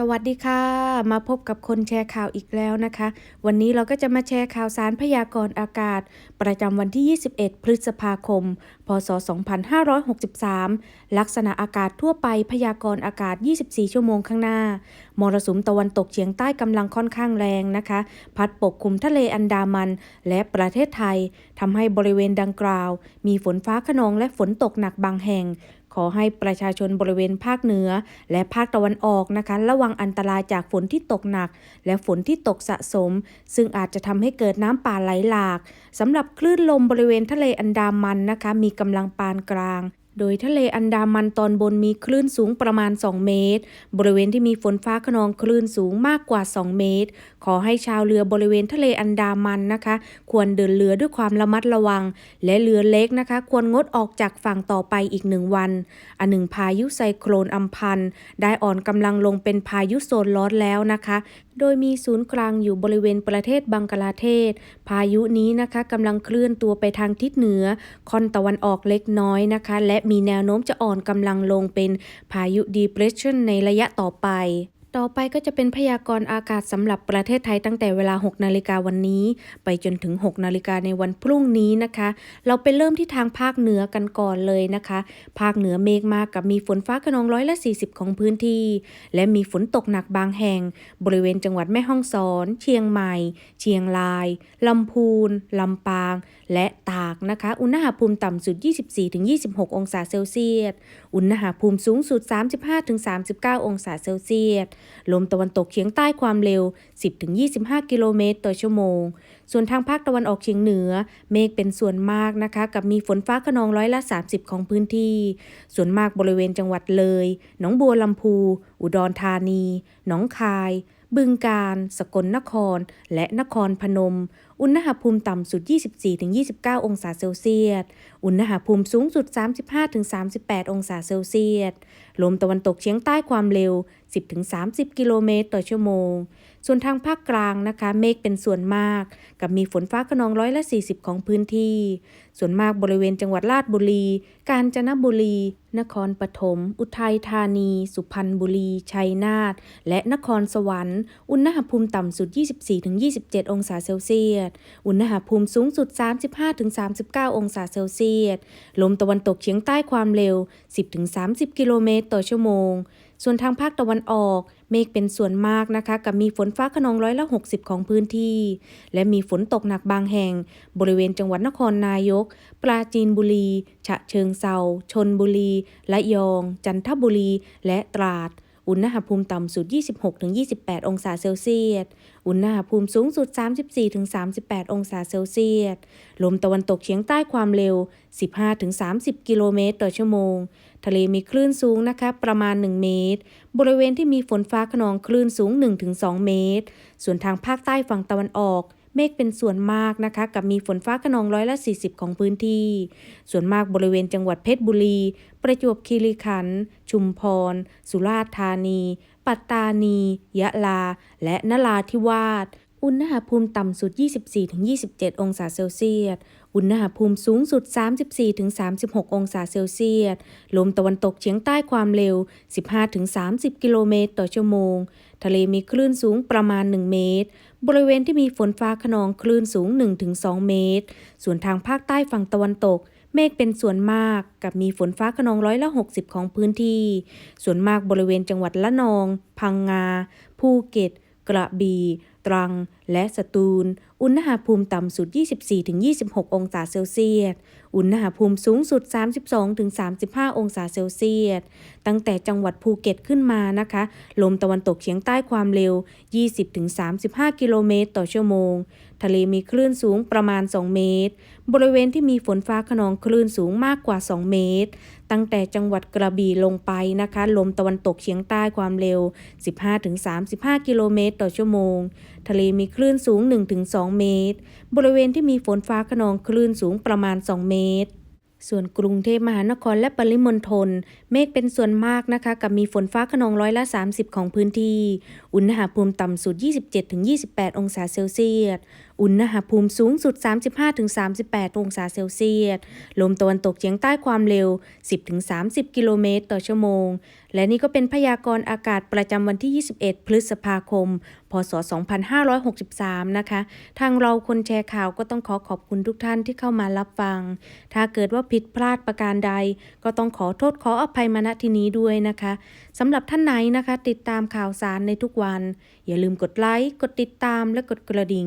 สวัสดีค่ะ มาพบกับคนแชร์ข่าวอีกแล้วนะคะ วันนี้เราก็จะมาแชร์ข่าวสารพยากรณ์อากาศ ประจำวันที่ 21 พฤษภาคม พศ 2563 ลักษณะอากาศทั่วไปพยากรณ์อากาศ 24 ชั่วโมงข้างหน้า มรสุมตะวันตกเฉียงใต้กำลังค่อนข้างแรงนะคะ พัดปกคลุมทะเลอันดามัน และประเทศไทยทำให้บริเวณดังกล่าว มีฝนฟ้าขนองและฝนตกหนักบางแห่ง ขอให้ประชาชนบริเวณภาคเหนือ และภาคตะวันออกนะคะ ระวังอันตรายจากฝนที่ตกหนัก และฝนที่ตกสะสม ซึ่งอาจจะทำให้เกิดน้ำป่าไหลหลากสำหรับคลื่นลมบริเวณทะเลอันดามันนะคะ มีกำลังปานกลาง โดยทะเลอันดามันตอนบนมีคลื่นสูงประมาณ 2 เมตร บริเวณที่มีฝนฟ้าขนองคลื่นสูงมากกว่า 2 เมตร ขอให้ชาวเรือบริเวณทะเลอันดามันนะคะ ควรเดินเรือด้วยความระมัดระวัง และเรือเล็กนะคะ ควรงดออกจากฝั่งต่อไปอีกหนึ่งวันอันหนึ่งพายุไซโครนอัมพันได้อ่อนกำลังลงเป็นพายุโซนร้อนแล้วนะคะ โดยมีศูนย์กลางอยู่บริเวณประเทศบังกลาเทศ พายุนี้นะคะกำลังเคลื่อนตัวไปทางทิศเหนือคอนตะวันออกเล็กน้อยนะคะ และมีแนวโน้มจะอ่อนกำลังลงเป็นพายุดีเพรสชันในระยะต่อไป ต่อไปก็จะเป็นพยากรณ์อากาศสำหรับประเทศไทยตั้งแต่เวลา 6 นาฬิกาวันนี้ ไปจนถึง 6 นาฬิกาในวันพรุ่งนี้นะคะ เราไปเริ่มที่ทางภาคเหนือกันก่อนเลยนะคะ ภาคเหนือเมฆมากกับมีฝนฟ้าขนองร้อยละ 40 ของพื้นที่ และมีฝนตกหนักบางแห่ง บริเวณจังหวัดแม่ฮ่องสอน เชียงใหม่ เชียงรายลำพูนลำปาง และตากนะคะ อุณหภูมิต่ำสุด 24-26 องศาเซลเซียส อุณหภูมิสูงสุด 35-39 องศาเซลเซียสลมตะวันตกเฉียงใต้ความเร็ว 10-25 กิโลเมตรต่อชั่วโมง ส่วนทางภาคตะวันออกเฉียงเหนือ เมฆเป็นส่วนมากนะคะ กับมีฝนฟ้าขนองร้อยละ 30 ของพื้นที่ ส่วนมากบริเวณจังหวัดเลย หนองบัวลำพู อุดรธานี หนองคาย บึงกาฬ สกลนคร และนครพนม อุณหภูมิต่ำสุด 24-29 องศาเซลเซียส อุณหภูมิสูงสุด 35-38 องศาเซลเซียส ลมตะวันตกเฉียงใต้ความเร็ว 10-30 กิโลเมตรต่อชั่วโมง ส่วนทางภาคกลางนะคะ เมฆเป็นส่วนมาก กับมีฝนฟ้าขนองร้อยละ 40 ของพื้นที่ ส่วนมากบริเวณจังหวัดราชบุรี กาญจนบุรี นครปฐม อุทัยธานี สุพรรณบุรี ชัยนาท และนครสวรรค์ อุณหภูมิต่ำสุด 24-27 องศาเซลเซียส อุณหภูมิสูงสุด 35-39 องศาเซลเซียส ลมตะวันตกเฉียงใต้ความเร็ว 10-30 กิโลเมตรต่อชั่วโมง ส่วนทางภาคตะวันออกเมฆเป็นส่วนมากนะคะ กับมีฝนฟ้าขนองร้อยละ 60 ของพื้นที่ และมีฝนตกหนักบางแห่ง บริเวณจังหวัดนครนายก ปราจีนบุรี ฉะเชิงเซาชนบุรีและยอง จันทบุรี และตราด อุณหภูมิต่ำสุด 26-28 องศาเซลเซียส อุณหภูมิสูงสุด 34-38 องศาเซลเซียส ลมตะวันตกเฉียงใต้ความเร็ว 15-30 กิโลเมตรต่อชั่วโมง ทะเลมีคลื่นสูงนะคะประมาณ 1 เมตร บริเวณที่มีฝนฟ้าขนองคลื่นสูง 1-2 เมตร ส่วนทางภาคใต้ฝั่งตะวันออก เมฆเป็นส่วนมากนะคะ กับมีฝนฟ้าขนองร้อยละ 40 ของพื้นที่ ส่วนมากบริเวณจังหวัดเพชรบุรี ประจวบคีรีขันธ์ชุมพร สุราษฎร์ธานี ปัตตานี ยะลา และนราธิวาส อุณหภูมิต่ำสุด 24-27 องศาเซลเซียส อุณหภูมิสูงสุด 34-36 องศาเซลเซียส ลมตะวันตกเฉียงใต้ความเร็ว 15-30 กิโลเมตรต่อชั่วโมง ทะเลมีคลื่นสูงประมาณ 1 เมตร บริเวณที่มีฝนฟ้าขนองคลื่นสูง 1-2 เมตร ส่วนทางภาคใต้ฝั่งตะวันตกเมฆเป็นส่วนมากกับมีฝนฟ้าขนองร้อยละ 60 ของพื้นที่ ส่วนมากบริเวณจังหวัดละนอง พังงา ภูเก็ต กระบี่ ตรัง และสตูล อุณหภูมิต่ำสุด 24-26 องศาเซลเซียส อุณหภูมิสูงสุด 32-35 องศาเซลเซียส ตั้งแต่จังหวัดภูเก็ตขึ้นมานะคะ ลมตะวันตกเฉียงใต้ความเร็ว 20-35 กิโลเมตรต่อชั่วโมง ทะเลมีคลื่นสูงประมาณ 2 เมตร บริเวณที่มีฝนฟ้าขนองคลื่นสูงมากกว่า 2 เมตร ตั้งแต่จังหวัดกระบี่ลงไปนะคะ ลมตะวันตกเฉียงใต้ความเร็ว 15-35 กิโลเมตรต่อชั่วโมง ทะเลมีคลื่นสูง 1-2 เมตร บริเวณที่มีฝนฟ้าขนองคลื่นสูงประมาณ 2 เมตร ส่วนกรุงเทพมหานครและปริมณฑลเมฆเป็นส่วนมากนะคะ กับมีฝนฟ้าขนองร้อยละ 30 ของพื้นที่ อุณหภูมิต่ำสุด 27-28 องศาเซลเซียส อุณหภูมิสูงสุด 35-38 องศาเซลเซียส ลมตะวันตกเฉียงใต้ความเร็ว 10-30 กิโลเมตรต่อชั่วโมง และนี่ก็เป็นพยากรณ์อากาศประจำวันที่ 21 พฤษภาคม พศ 2563 นะคะ ทางเราคนแชร์ข่าวก็ต้องขอขอบคุณทุกท่านที่เข้ามารับฟัง ถ้าเกิดว่าผิดพลาดประการใด ก็ต้องขอโทษขออภัยมาณที่นี้ด้วยนะคะสำหรับท่านไหนนะคะ ติดตามข่าวสารในทุกวัน อย่าลืมกดไลค์ กดติดตามและกดกระดิ่ง